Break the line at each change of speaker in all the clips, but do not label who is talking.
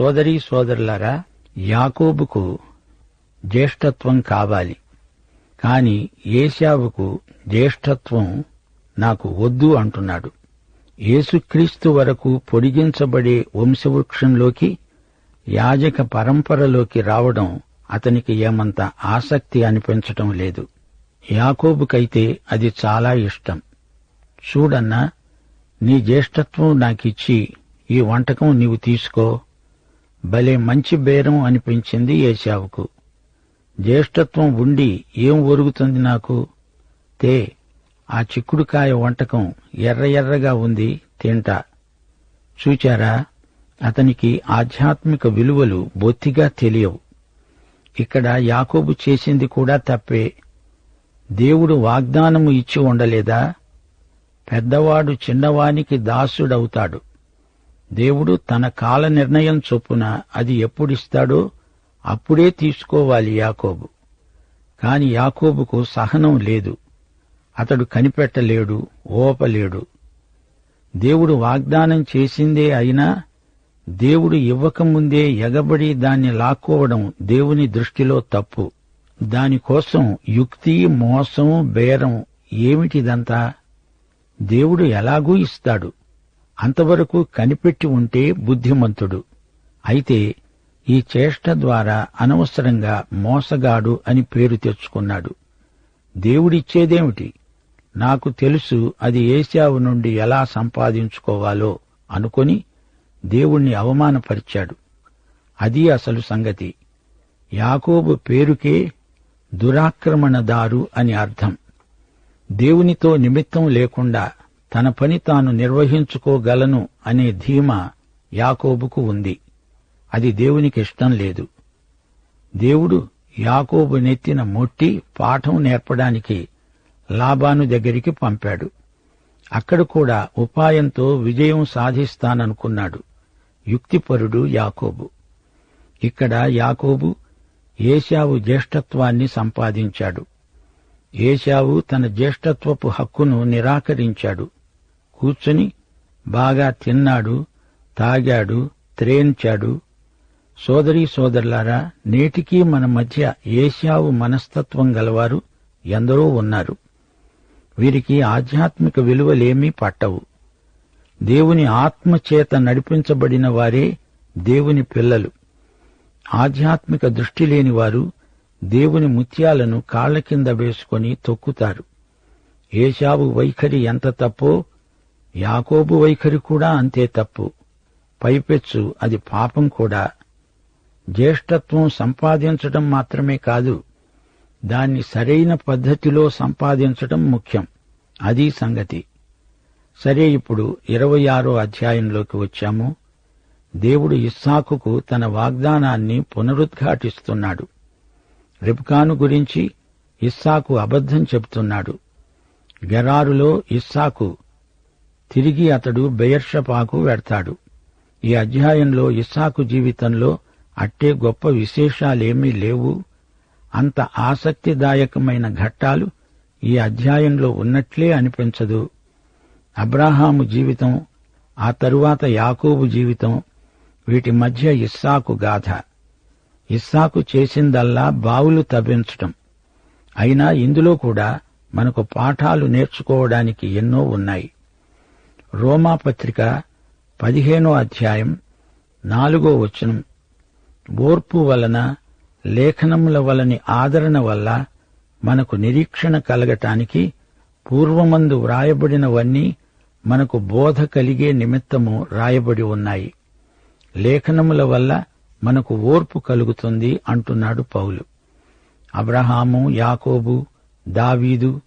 సోదరీ సోదరులారా యాకోబుకు జ్యేష్ఠత్వం కావాలి. కాని ఏశావుకు జ్యేష్ఠత్వం నాకు వద్దు అంటున్నాడు. యేసుక్రీస్తు వరకు పొడిగించబడే వంశవృక్షంలోకి యాజక పరంపరలోకి రావడం అతనికి ఏమంత ఆసక్తి అనిపించటం లేదు. యాకోబుకైతే అది చాలా ఇష్టం. చూడన్నా నీ జ్యేష్ఠత్వం నాకిచ్చి ఈ వంటకం నీవు తీసుకో భలే మంచి బేరం అనిపించింది ఏశావుకు. జ్యేష్ఠత్వం ఉండి ఏం ఒరుగుతుంది నాకు? తే ఆ చిక్కుడుకాయ వంటకం ఎర్ర ఎర్రగా ఉంది తింటా. చూచారా? అతనికి ఆధ్యాత్మిక విలువలు బొత్తిగా తెలియవు. ఇక్కడ యాకోబు చేసింది కూడా తప్పే. దేవుడు వాగ్దానము ఇచ్చి ఉండలేదా? పెద్దవాడు చిన్నవానికి దాసుడవుతాడు. దేవుడు తన కాల నిర్ణయం చొప్పున అది ఎప్పుడిస్తాడో అప్పుడే తీసుకోవాలి యాకోబు. కాని యాకోబుకు సహనం లేదు. అతడు కనిపెట్టలేడు ఓపలేడు. దేవుడు వాగ్దానం చేసిందే అయినా దేవుడు ఇవ్వకముందే ఎగబడి దాన్ని లాక్కోవడం దేవుని దృష్టిలో తప్పు. దానికోసం యుక్తి మోసం బేరం ఏమిటిదంతా దేవుడు ఎలాగూ ఇస్తాడు. అంతవరకు కనిపెట్టి ఉంటే బుద్ధిమంతుడు. అయితే ఈ చేష్ట ద్వారా అనవసరంగా మోసగాడు అని పేరు తెచ్చుకున్నాడు. దేవుడిచ్చేదేమిటి? నాకు తెలుసు అది ఏశావు నుండి ఎలా సంపాదించుకోవాలో అనుకొని దేవుణ్ణి అవమానపరిచాడు. అది అసలు సంగతి. యాకోబు పేరుకే దురాక్రమణదారు అని అర్థం. దేవునితో నిమిత్తం లేకుండా తన పని తాను నిర్వహించుకోగలను అనే ధీమా యాకోబుకు ఉంది. అది దేవునికి ఇష్టం లేదు. దేవుడు యాకోబు నెత్తిన మొట్టి పాఠం నేర్పడానికి లాభాను దగ్గరికి పంపాడు. అక్కడ కూడా ఉపాయంతో విజయం సాధిస్తాననుకున్నాడు యుక్తిపరుడు యాకోబు. ఇక్కడ యాకోబు ఏశావు జ్యేష్ఠత్వాన్ని సంపాదించాడు. ఏశావు తన జ్యేష్ఠత్వపు హక్కును నిరాకరించాడు. కూర్చుని బాగా తిన్నాడు తాగాడు త్రేంచాడు. సోదరీ సోదరులారా నేటికీ మన మధ్య ఏశావు మనస్తత్వం గలవారు ఎందరో ఉన్నారు. వీరికి ఆధ్యాత్మిక విలువలేమీ పట్టవు. దేవుని ఆత్మచేత నడిపించబడిన వారే దేవుని పిల్లలు. ఆధ్యాత్మిక దృష్టి లేని వారు దేవుని ముత్యాలను కాళ్ళ కింద వేసుకొని తొక్కుతారు. ఏశావు వైఖరి ఎంత తప్పో యాకోబు వైఖరి కూడా అంతే తప్పు. పైపెచ్చు అది పాపం కూడా. జ్యేష్ఠత్వం సంపాదించటం మాత్రమే కాదు దాన్ని సరైన పద్ధతిలో సంపాదించటం ముఖ్యం. అది సంగతి. సరే ఇప్పుడు ఇరవై ఆరో అధ్యాయంలోకి వచ్చాము. దేవుడు ఇస్సాకుకు తన వాగ్దానాన్ని పునరుద్ఘాటిస్తున్నాడు. రిబ్కాను గురించి ఇస్సాకు అబద్ధం చెబుతున్నాడు. గెరారులో ఇస్సాకు తిరిగి అతడు బెయర్షపాకు వెడతాడు. ఈ అధ్యాయంలో ఇస్సాకు జీవితంలో అట్టే గొప్ప విశేషాలేమీ లేవు. అంత ఆసక్తిదాయకమైన ఘట్టాలు ఈ అధ్యాయంలో ఉన్నట్లే అనిపించదు. అబ్రాహాము జీవితం ఆ తరువాత యాకోబు జీవితం వీటి మధ్య ఇస్సాకు గాథ. ఇస్సాకు చేసిందల్లా బావులు తవ్వించటం. అయినా ఇందులో కూడా మనకు పాఠాలు నేర్చుకోవడానికి ఎన్నో ఉన్నాయి. రోమాపత్రిక పదిహేనో అధ్యాయం నాలుగో వచనం. ఓర్పు వలన లేఖనముల వలని ఆదరణ వల్ల మనకు నిరీక్షణ కలగటానికి పూర్వమందు వ్రాయబడినవన్నీ మనకు బోధ కలిగే నిమిత్తము రాయబడి ఉన్నాయి. లేఖనముల వల్ల మనకు ఓర్పు కలుగుతుంది అంటున్నాడు పౌలు. అబ్రహాము యాకోబు దావీదు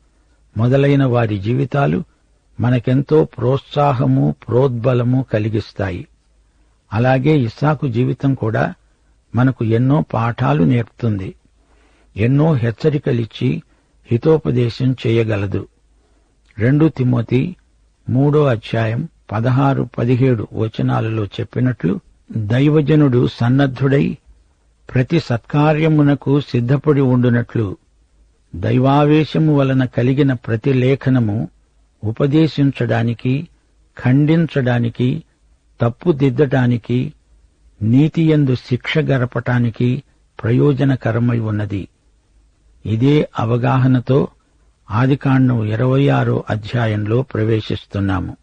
మొదలైన వారి జీవితాలు మనకెంతో ప్రోత్సాహము ప్రోద్బలము కలిగిస్తాయి. అలాగే ఇస్సాకు జీవితం కూడా మనకు ఎన్నో పాఠాలు నేర్పుతుంది. ఎన్నో హెచ్చరికలిచ్చి హితోపదేశం చేయగలదు. రెండు తిమోతి మూడో అధ్యాయం పదహారు పదిహేడు వచనాలలో చెప్పినట్లు దైవజనుడు సన్నద్ధుడై ప్రతి సత్కార్యమునకు సిద్ధపడి ఉండునట్లు దైవావేశము వలన కలిగిన ప్రతి లేఖనము ఉపదేశించడానికి ఖండించడానికి తప్పుదిద్దటానికి నీతియందు శిక్ష గరపటానికి ప్రయోజనకరమై ఉన్నది. ఇదే అవగాహనతో ఆదికాండం ఇరవై ఆరో అధ్యాయంలో ప్రవేశిస్తున్నాము.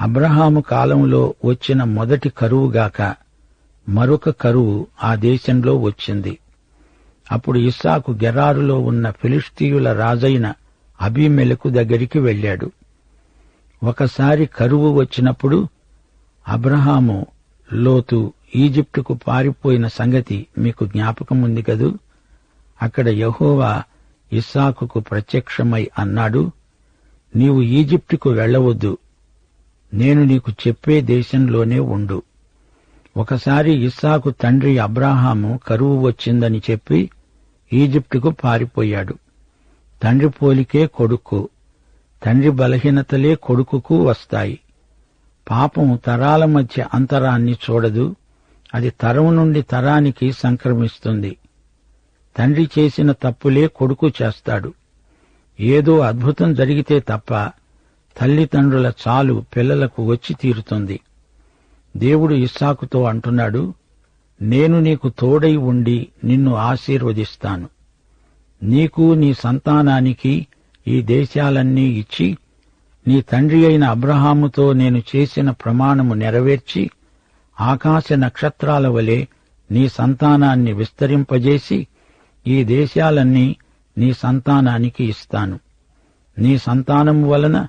అబ్రహాము కాలంలో వచ్చిన మొదటి కరువుగాక మరొక కరువు ఆ దేశంలో వచ్చింది. అప్పుడు ఇస్సాకు గెరారులో ఉన్న ఫిలిస్తీయుల రాజైన అభిమెలకు దగ్గరికి వెళ్ళాడు. ఒకసారి కరువు వచ్చినప్పుడు అబ్రహాము లోతు ఈజిప్టుకు పారిపోయిన సంగతి మీకు జ్ఞాపకముంది కదూ? అక్కడ యహోవా ఇస్సాకుకు ప్రత్యక్షమై అన్నాడు నీవు ఈజిప్టుకు వెళ్ళవద్దు. నేను నీకు చెప్పే దేశంలోనే ఉండు. ఒకసారి ఇస్సాకు తండ్రి అబ్రాహాము కరువు వచ్చిందని చెప్పి ఈజిప్టుకు పారిపోయాడు. తండ్రి పోలికే కొడుకు తండ్రి బలహీనతలే కొడుకుకు వస్తాయి. పాపం తరాల మధ్య అంతరాన్ని చూడదు అది తరం నుండి తరానికి సంక్రమిస్తుంది. తండ్రి చేసిన తప్పులే కొడుకు చేస్తాడు. ఏదో అద్భుతం జరిగితే తప్ప తల్లిదండ్రుల చాలు పిల్లలకు వచ్చి తీరుతుంది. దేవుడు ఇస్సాకుతో అంటున్నాడు నేను నీకు తోడై ఉండి నిన్ను ఆశీర్వదిస్తాను. నీకు నీ సంతానానికి ఈ దేశాలన్నీ ఇచ్చి నీ తండ్రి అయిన అబ్రహాముతో నేను చేసిన ప్రమాణము నెరవేర్చి ఆకాశ నక్షత్రాల వలె నీ సంతానాన్ని విస్తరింపజేసి ఈ దేశాలన్నీ నీ సంతానానికి ఇస్తాను. నీ సంతానము వలన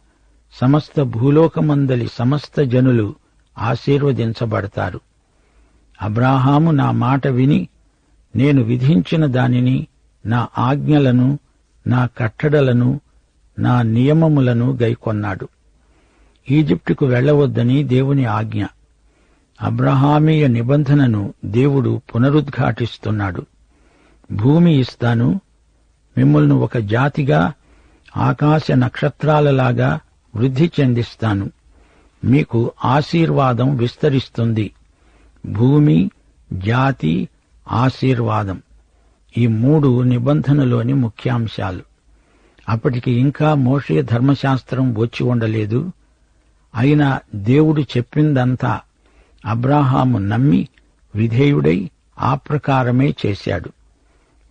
సమస్త భూలోకమందలి సమస్త జనులు ఆశీర్వదించబడతారు. అబ్రాహాము నా మాట విని నేను విధించిన దానిని నా ఆజ్ఞలను నా కట్టడలను నా నియమములను గైకొన్నాడు. ఈజిప్టుకు వెళ్ళవద్దని దేవుని ఆజ్ఞ. అబ్రహామీయ నిబంధనను దేవుడు పునరుద్ఘాటిస్తున్నాడు. భూమి ఇస్తాను మిమ్మల్ని ఒక జాతిగా ఆకాశ నక్షత్రాలలాగా వృద్ధి చెందిస్తాను. మీకు ఆశీర్వాదం విస్తరిస్తుంది. భూమి జాతి ఆశీర్వాదం. ఈ మూడు నిబంధనలోని ముఖ్యాంశాలు. అప్పటికి ఇంకా మోషే ధర్మశాస్త్రం వచ్చి ఉండలేదు. అయినా దేవుడు చెప్పిందంతా అబ్రాహాము నమ్మి విధేయుడై ఆ ప్రకారమే చేశాడు.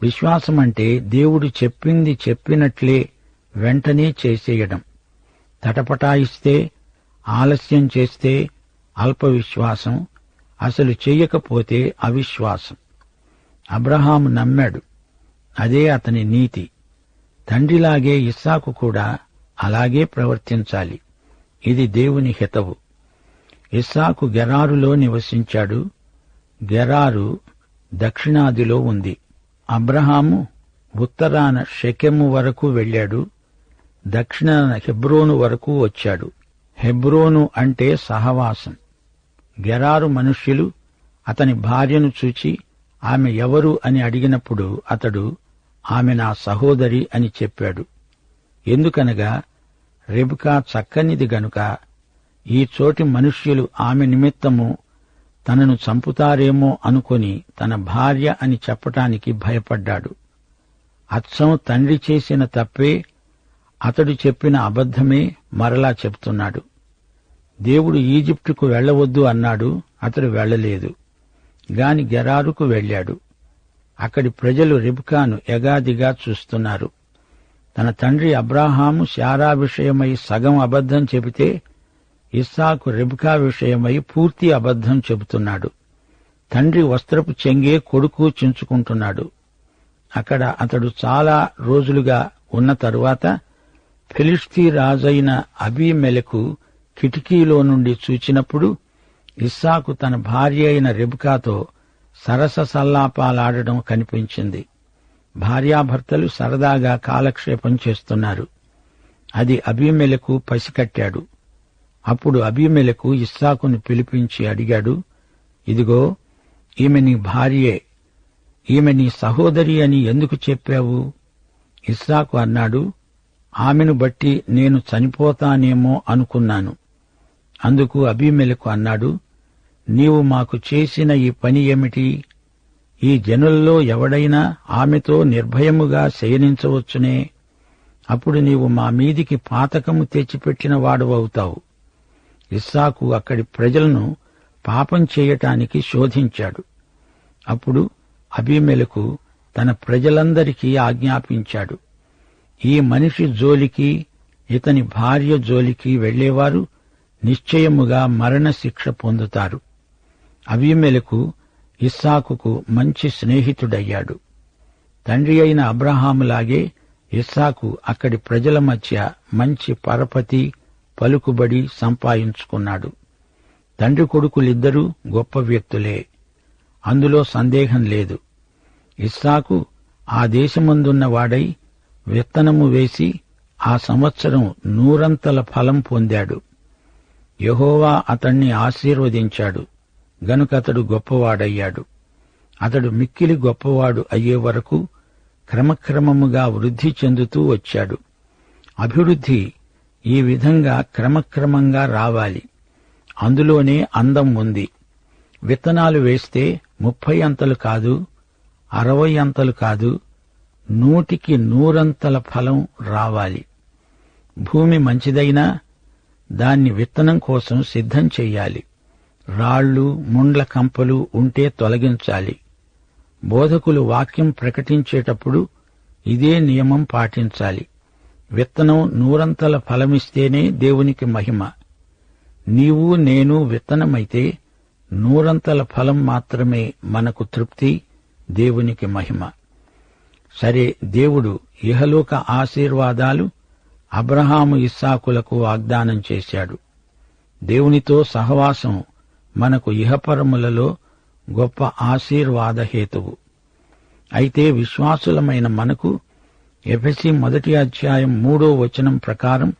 విశ్వాసమంటే దేవుడు చెప్పింది చెప్పినట్లే వెంటనే చేసేయడం. తటపటాయిస్తే ఆలస్యం చేస్తే అల్ప విశ్వాసం అసలు చెయ్యకపోతే అవిశ్వాసం. అబ్రహాము నమ్మాడు. అదే అతని నీతి. తండ్రిలాగే ఇస్సాకు కూడా అలాగే ప్రవర్తించాలి. ఇది దేవుని హితవు. ఇస్సాకు గెరారులో నివసించాడు. గెరారు దక్షిణాదిలో ఉంది. అబ్రహాము ఉత్తరాన షెకెము వరకు వెళ్ళాడు. దక్షిణాన హెబ్రోను వరకు వచ్చాడు. హెబ్రోను అంటే సహవాసం. గెరారు మనుష్యులు అతని భార్యను చూచి ఆమె ఎవరు అని అడిగినప్పుడు అతడు ఆమె నా సహోదరి అని చెప్పాడు. ఎందుకనగా రెబుకా చక్కనిది గనుక ఈ చోటి మనుష్యులు ఆమె నిమిత్తము తనను చంపుతారేమో అనుకొని తన భార్య అని చెప్పటానికి భయపడ్డాడు. అచ్చం తండ్రి చేసిన తప్పే అతడు చెప్పిన అబద్ధమే మరలా చెప్తున్నాడు. దేవుడు ఈజిప్టుకు వెళ్ళవద్దు అన్నాడు అతడు వెళ్ళలేదు గాని గెరారుకు వెళ్ళాడు. అక్కడి ప్రజలు రిబ్కాను ఎగాదిగా చూస్తున్నారు. తన తండ్రి అబ్రాహాము శారా విషయమై సగం అబద్ధం చెబితే ఇస్సాకు రిబ్కా విషయమై పూర్తి అబద్ధం చెబుతున్నాడు. తండ్రి వస్త్రపు చెంగే కొడుకు చించుకుంటున్నాడు. అక్కడ అతడు చాలా రోజులుగా ఉన్న తరువాత ఫిలిస్తీ రాజైన అబీమెలకు కిటికీలో నుండి చూచినప్పుడు ఇస్సాకు తన భార్య అయిన రెబుకాతో సరస సల్లాపాలాడడం కనిపించింది. భార్యాభర్తలు సరదాగా కాలక్షేపం చేస్తున్నారు. అది అభిమెలకు పసికట్టాడు. అప్పుడు అభిమెలకు ఇస్సాకును పిలిపించి అడిగాడు ఇదిగో ఈమె నీ భార్యే. ఈమె నీ సహోదరి అని ఎందుకు చెప్పావు? ఇస్సాకు అన్నాడు ఆమెను బట్టి నేను చనిపోతానేమో అనుకున్నాను. అందుకు అభిమెలకు అన్నాడు నీవు మాకు చేసిన ఈ పని ఏమిటి? ఈ జనుల్లో ఎవడైనా ఆమెతో నిర్భయముగా శయనించవచ్చునే. అప్పుడు నీవు మా మీదికి పాతకము తెచ్చిపెట్టిన వాడువవుతావు ఇస్సాకు అక్కడి ప్రజలను పాపం చేయటానికి శోధించాడు. అప్పుడు అభిమెలకు తన ప్రజలందరికీ ఆజ్ఞాపించాడు. ఈ మనిషి జోలికి ఇతని భార్య జోలికి వెళ్ళేవారు నిశ్చయముగా మరణశిక్ష పొందుతారు. అవిమెలకు ఇస్సాకుకు మంచి స్నేహితుడయ్యాడు. తండ్రి అయిన అబ్రహాములాగే ఇస్సాకు అక్కడి ప్రజల మధ్య మంచి పరపతి పలుకుబడి సంపాదించుకున్నాడు. తండ్రి కొడుకులిద్దరూ గొప్ప వ్యక్తులే. అందులో సందేహం లేదు. ఇస్సాకు ఆ దేశమందున్న వాడై విత్తనము వేసి ఆ సంవత్సరం నూరంతల ఫలం పొందాడు. యహోవా అతణ్ణి ఆశీర్వదించాడు. గనుకతడు గొప్పవాడయ్యాడు. అతడు మిక్కిలి గొప్పవాడు అయ్యే వరకు క్రమక్రమముగా వృద్ధి చెందుతూ వచ్చాడు. అభివృద్ధి ఈ విధంగా క్రమక్రమంగా రావాలి. అందులోనే అందం ఉంది. విత్తనాలు వేస్తే ముప్పై అంతలు కాదు అరవై అంతలు కాదు నూటికి నూరంతల ఫలం రావాలి. భూమి మంచిదైనా దాన్ని విత్తనం కోసం సిద్ధం చెయ్యాలి. రాళ్ళు ముండ్ల కంపలు ఉంటే తొలగించాలి. బోధకులు వాక్యం ప్రకటించేటప్పుడు ఇదే నియమం పాటించాలి. విత్తనం నూరంతల ఫలమిస్తేనే దేవునికి మహిమ. నీవు నేను విత్తనమైతే నూరంతల ఫలం మాత్రమే మనకు తృప్తి దేవునికి మహిమ. సరే దేవుడు ఇహలోక ఆశీర్వాదాలు అబ్రహాము ఇస్సాకులకు వాగ్దానం చేశాడు. దేవునితో సహవాసం మనకు ఇహపరములలో గొప్ప ఆశీర్వాద హేతువు అయితే విశ్వాసులమైన మనకు ఎఫెసి మొదటి అధ్యాయం మూడో వచనం ప్రకారం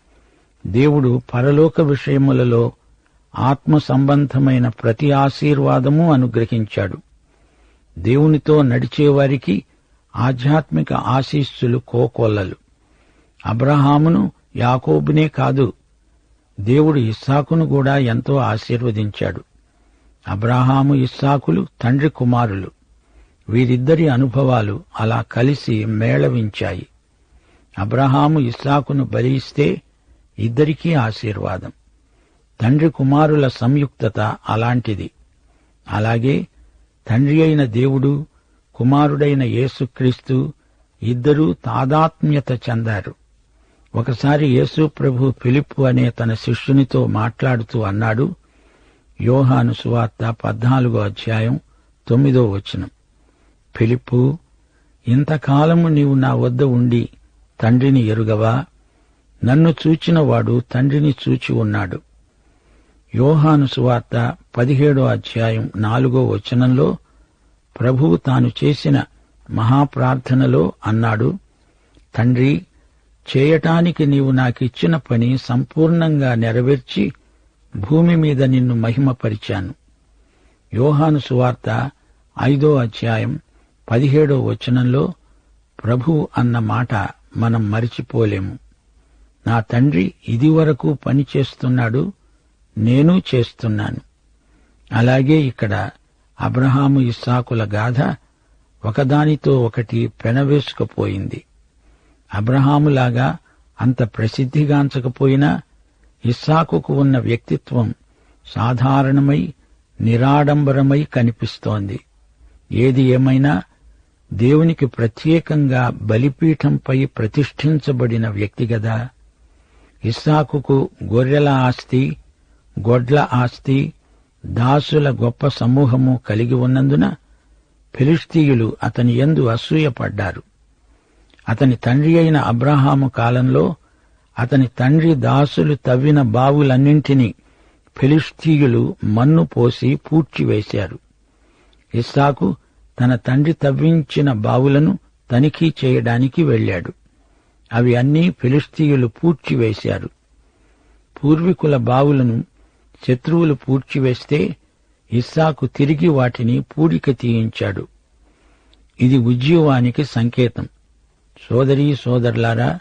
దేవుడు పరలోక విషయములలో ఆత్మ సంబంధమైన ప్రతి ఆశీర్వాదము అనుగ్రహించాడు. దేవునితో నడిచేవారికి ఆధ్యాత్మిక ఆశీస్సులు కోకొల్లలు. అబ్రహామును యాకోబునే కాదు దేవుడు ఇస్సాకును కూడా ఎంతో ఆశీర్వదించాడు. అబ్రహాము ఇస్సాకులు తండ్రి కుమారులు. వీరిద్దరి అనుభవాలు అలా కలిసి మేళవించాయి. అబ్రహాము ఇస్సాకును బలిస్తే ఇద్దరికీ ఆశీర్వాదం. తండ్రి కుమారుల సంయుక్తత అలాంటిది. అలాగే తండ్రి అయిన దేవుడు కుమారుడైన యేసుక్రీస్తు ఇద్దరూ తాదాత్మ్యత చెందారు. ఒకసారి యేసు ప్రభు ఫిలిప్పు అనే తన శిష్యునితో మాట్లాడుతూ అన్నాడు యోహాను సువార్త పద్నాలుగో అధ్యాయం తొమ్మిదో వచనం. ఫిలిప్పు ఇంతకాలము నీవు నా వద్ద ఉండి తండ్రిని ఎరుగవా? నన్ను చూచినవాడు తండ్రిని చూచి ఉన్నాడు. యోహాను సువార్త పదిహేడో అధ్యాయం నాలుగో వచనంలో ప్రభువు తాను చేసిన మహాప్రార్థనలో అన్నాడు తండ్రి చేయటానికి నీవు నాకిచ్చిన పని సంపూర్ణంగా నెరవేర్చి భూమి మీద నిన్ను మహిమపరిచాను. యోహాను సువార్త ఐదో అధ్యాయం పదిహేడో వచనంలో ప్రభు అన్న మాట మనం మరిచిపోలేము. నా తండ్రి ఇదివరకు పని చేస్తున్నాడు నేను చేస్తున్నాను. అలాగే ఇక్కడ అబ్రహాము ఇస్సాకుల గాథ ఒకదానితో ఒకటి పెనవేసుకుపోయింది. అబ్రహాములాగా అంత ప్రసిద్ధిగాంచకపోయినా ఇస్సాకుకు ఉన్న వ్యక్తిత్వం సాధారణమై నిరాడంబరమై కనిపిస్తోంది. ఏది ఏమైనా దేవునికి ప్రత్యేకంగా బలిపీఠంపై ప్రతిష్ఠించబడిన వ్యక్తి గదా. ఇస్సాకుకు గొర్రెల ఆస్తి గొడ్ల ఆస్తి దాసుల గొప్ప సమూహము కలిగి ఉన్నందున ఫిలిస్తీయులు అతని ఎందు అసూయపడ్డారు. అతని తండ్రి అయిన అబ్రహాము కాలంలో అతని తండ్రి దాసులు తవ్విన బావులన్నింటినీ ఫిలిస్తీయులు మన్ను పోసి పూడ్చివేశారు. ఇస్సాకు తన తండ్రి తవ్వించిన బావులను తనిఖీ చేయడానికి వెళ్ళాడు అవి అన్నీ ఫిలిస్తీయులు పూడ్చివేశారు. పూర్వీకుల బావులను శత్రువులు పూడ్చివేస్తే ఇస్సాకు తిరిగి వాటిని పూడిక తీయించాడు. ఇది ఉజ్జీవానికి సంకేతం. సోదరీ సోదరులారా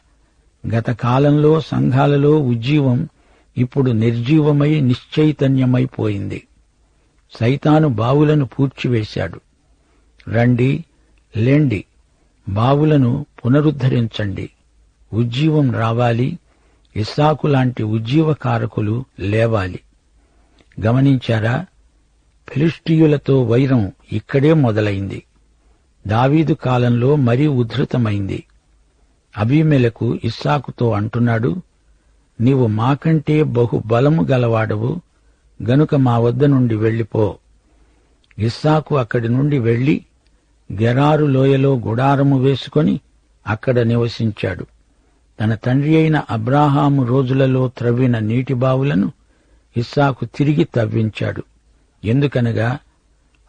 గత కాలంలో సంఘాలలో ఉజ్జీవం ఇప్పుడు నిర్జీవమై నిశ్చైతన్యమైపోయింది సైతాను బావులను పూడ్చివేశాడు. రండి లేండి బావులను పునరుద్ధరించండి. ఉజ్జీవం రావాలి ఇస్సాకు లాంటి ఉజ్జీవకారకులు లేవాలి. గమనించారా? ఫిలిస్టీయులతో వైరం ఇక్కడే మొదలైంది. దావీదు కాలంలో మరీ ఉధృతమైంది. అభిమెలకు ఇస్సాకుతో అంటున్నాడు నీవు మాకంటే బహు బలము గలవాడవు. గనుక మా వద్ద నుండి వెళ్ళిపో. ఇస్సాకు అక్కడి నుండి వెళ్ళి గెరారు లోయలో గుడారము వేసుకొని అక్కడ నివసించాడు. తన తండ్రి అయిన అబ్రాహాము రోజులలో త్రవ్విన నీటి బావులను ఇస్సాకు తిరిగి తవ్వించాడు. ఎందుకనగా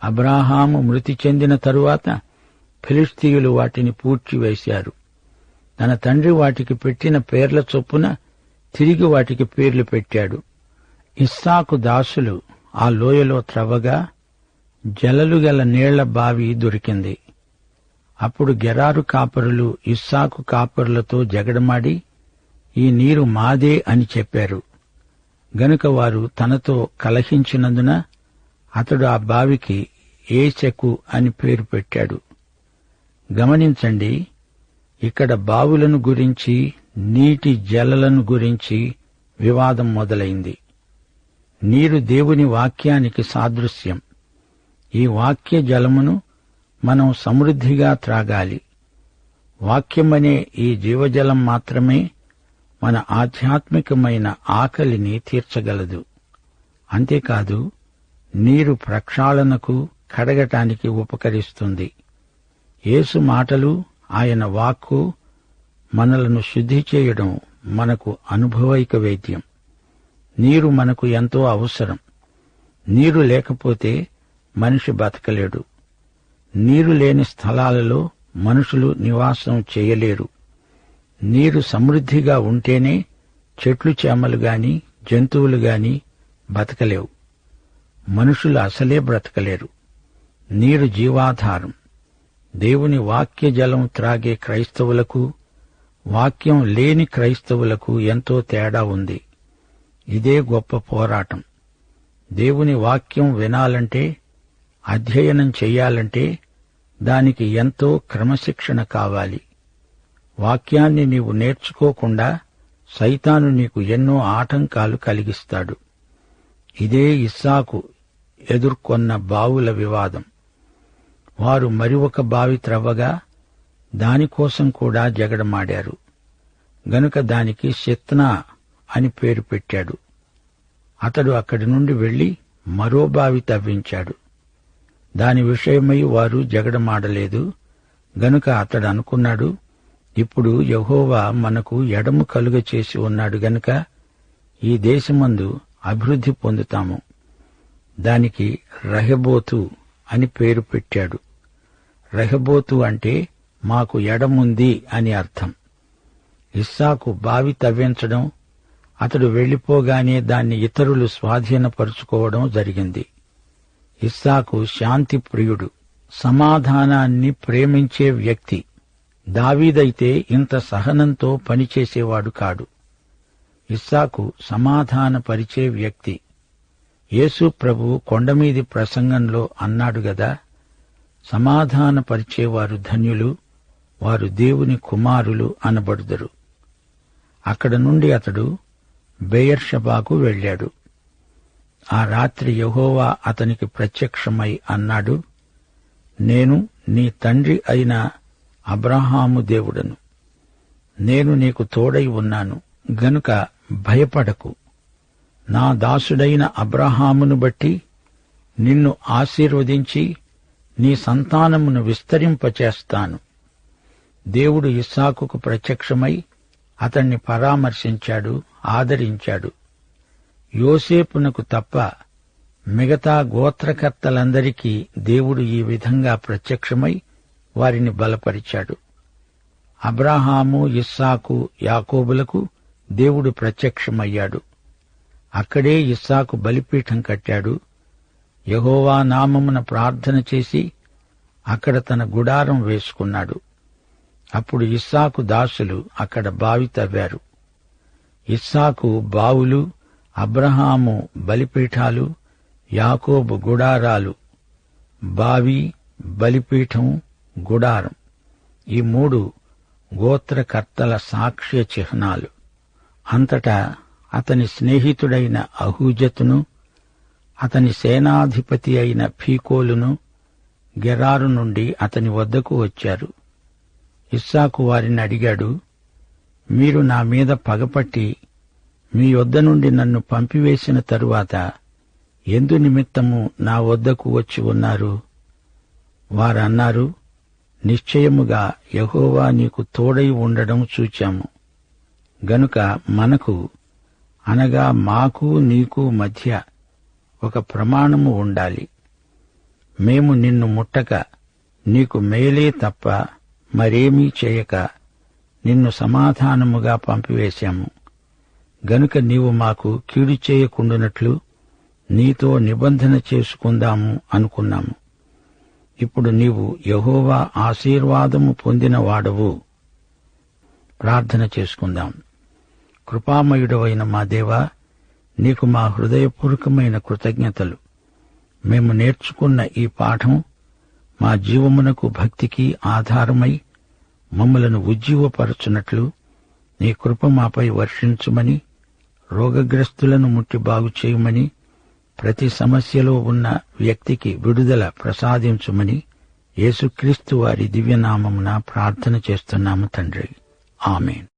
అబ్రాహాము మృతి చెందిన తరువాత ఫిలిస్తీయులు వాటిని పూడ్చివేశారు. తన తండ్రి వాటికి పెట్టిన పేర్ల చొప్పున తిరిగి వాటికి పేర్లు పెట్టాడు. ఇస్సాకు దాసులు ఆ లోయలో త్రవ్వగా జలలు గల నీళ్ళ బావి దొరికింది. అప్పుడు గెరారు కాపరులు ఇస్సాకు కాపరులతో జగడమాడి ఈ నీరు మాదే అని చెప్పారు. గనుక వారు తనతో కలహించినందున అతడు ఆ బావికి ఏచెకు అని పేరు పెట్టాడు. గమనించండి ఇక్కడ బావులను గురించి నీటి జలలను గురించి వివాదం మొదలైంది. నీరు దేవుని వాక్యానికి సాదృశ్యం. ఈ వాక్య జలమును మనం సమృద్ధిగా త్రాగాలి. వాక్యమనే ఈ జీవజలం మాత్రమే మన ఆధ్యాత్మికమైన ఆకలిని తీర్చగలదు. అంతేకాదు నీరు ప్రక్షాళనకు కడగటానికి ఉపకరిస్తుంది. యేసు మాటలు ఆయన వాక్కు మనలను శుద్ధి చేయడం మనకు అనుభవైక వైద్యం. నీరు మనకు ఎంతో అవసరం. నీరు లేకపోతే మనిషి బతకలేడు. నీరు లేని స్థలాలలో మనుషులు నివాసం చేయలేరు. నీరు సమృద్ధిగా ఉంటేనే చెట్లు చేమలు గాని జంతువులు గాని బతకలేవు. మనుషులు అసలే బ్రతకలేరు. నీరు జీవాధారం. దేవుని వాక్య జలం త్రాగే క్రైస్తవులకు వాక్యం లేని క్రైస్తవులకు ఎంతో తేడా ఉంది. ఇదే గొప్ప పోరాటం. దేవుని వాక్యం వినాలంటే అధ్యయనం చెయ్యాలంటే దానికి ఎంతో క్రమశిక్షణ కావాలి. వాక్యాన్ని నీవు నేర్చుకోకుండా సైతాను నీకు ఎన్నో ఆటంకాలు కలిగిస్తాడు. ఇదే ఇస్సాకు ఎదుర్కొన్న బావుల వివాదం. వారు మరి ఒక బావి త్రవ్వగా దానికోసం కూడా జగడమాడారు. గనుక దానికి శత్నా అని పేరు పెట్టాడు. అతడు అక్కడి నుండి వెళ్ళి మరో బావి తవ్వించాడు. దాని విషయమై వారు జగడమాడలేదు. గనుక అతడు అనుకున్నాడు ఇప్పుడు యహోవా మనకు ఎడము కలుగ చేసి ఉన్నాడు గనుక ఈ దేశమందు అభివృద్ధి పొందుతాము. దానికి రహబోతు అని పేరు పెట్టాడు. రెహబోతు అంటే మాకు ఎడముంది అని అర్థం. ఇస్సాకు బావి తవ్వించడం అతడు వెళ్ళిపోగానే దాన్ని ఇతరులు స్వాధీనపరుచుకోవడం జరిగింది. ఇస్సాకు శాంతి ప్రియుడు సమాధానాన్ని ప్రేమించే వ్యక్తి. దావీదైతే ఇంత సహనంతో పనిచేసేవాడు కాడు. ఇస్సాకు సమాధానపరిచే వ్యక్తి. యేసు ప్రభు కొండమీది ప్రసంగంలో అన్నాడు గదా సమాధానపరిచేవారు ధన్యులు వారు దేవుని కుమారులు అనబడుదరు. అక్కడ నుండి అతడు బెయర్షబాకు వెళ్ళాడు. ఆ రాత్రి యహోవా అతనికి ప్రత్యక్షమై అన్నాడు నేను నీ తండ్రి అయిన అబ్రహాము దేవుడను. నేను నీకు తోడై ఉన్నాను గనుక భయపడకు. నా దాసుడైన అబ్రహామును బట్టి నిన్ను ఆశీర్వదించి నీ సంతానమును విస్తరింపచేస్తాను. దేవుడు ఇస్సాకుకు ప్రత్యక్షమై అతణ్ణి పరామర్శించాడు ఆదరించాడు. యోసేపునకు తప్ప మిగతా గోత్రకర్తలందరికీ దేవుడు ఈ విధంగా ప్రత్యక్షమై వారిని బలపరిచాడు. అబ్రాహాము ఇస్సాకు యాకోబులకు దేవుడు ప్రత్యక్షమయ్యాడు. అక్కడే ఇస్సాకు బలిపీఠం కట్టాడు. యహోవా నామమున ప్రార్థన చేసి అక్కడ తన గుడారం వేసుకున్నాడు. అప్పుడు ఇస్సాకు దాసులు అక్కడ బావి తవ్వారు. ఇస్సాకు బావులు అబ్రహాము బలిపీఠాలు యాకోబు గుడారాలు బావి బలిపీఠం గుడారం. ఈ మూడు గోత్రకర్తల సాక్ష్య చిహ్నాలు. అంతటా అతని స్నేహితుడైన అహూజతును అతని సేనాధిపతి అయిన ఫీకోలును గెరారు నుండి అతని వద్దకు వచ్చారు. ఇస్సాకు వారిని అడిగాడు మీరు నా మీద పగపట్టి మీ వద్ద నుండి నన్ను పంపివేసిన తరువాత ఎందు నిమిత్తము నా వద్దకు వచ్చి ఉన్నారు? వారన్నారు నిశ్చయముగా యహోవా నీకు తోడై ఉండడం చూచాము. గనుక మనకు అనగా మాకు నీకు మధ్య ఒక ప్రమాణము ఉండాలి. మేము నిన్ను ముట్టక నీకు మేలే తప్ప మరేమీ చేయక నిన్ను సమాధానముగా పంపివేశాము. గనుక నీవు మాకు కీడు చేయకుండునట్లు నీతో నిబంధన చేసుకుందాము అనుకున్నాము. ఇప్పుడు నీవు యహోవా ఆశీర్వాదము పొందిన వాడవు ప్రార్థన చేసుకుందాం. కృపామయుడవైన మా దేవా నీకు మా హృదయపూర్వకమైన కృతజ్ఞతలు. మేము నేర్చుకున్న ఈ పాఠం మా జీవమునకు భక్తికి ఆధారమై మమ్మలను ఉజ్జీవపరచునట్లు నీ కృప మాపై వర్షించుమని రోగగ్రస్తులను ముట్టి బాగు చేయమని ప్రతి సమస్యలో ఉన్న వ్యక్తికి విడుదల ప్రసాదించుమని యేసుక్రీస్తు వారి దివ్యనామమున ప్రార్థన చేస్తున్నాము తండ్రి. ఆమెన్.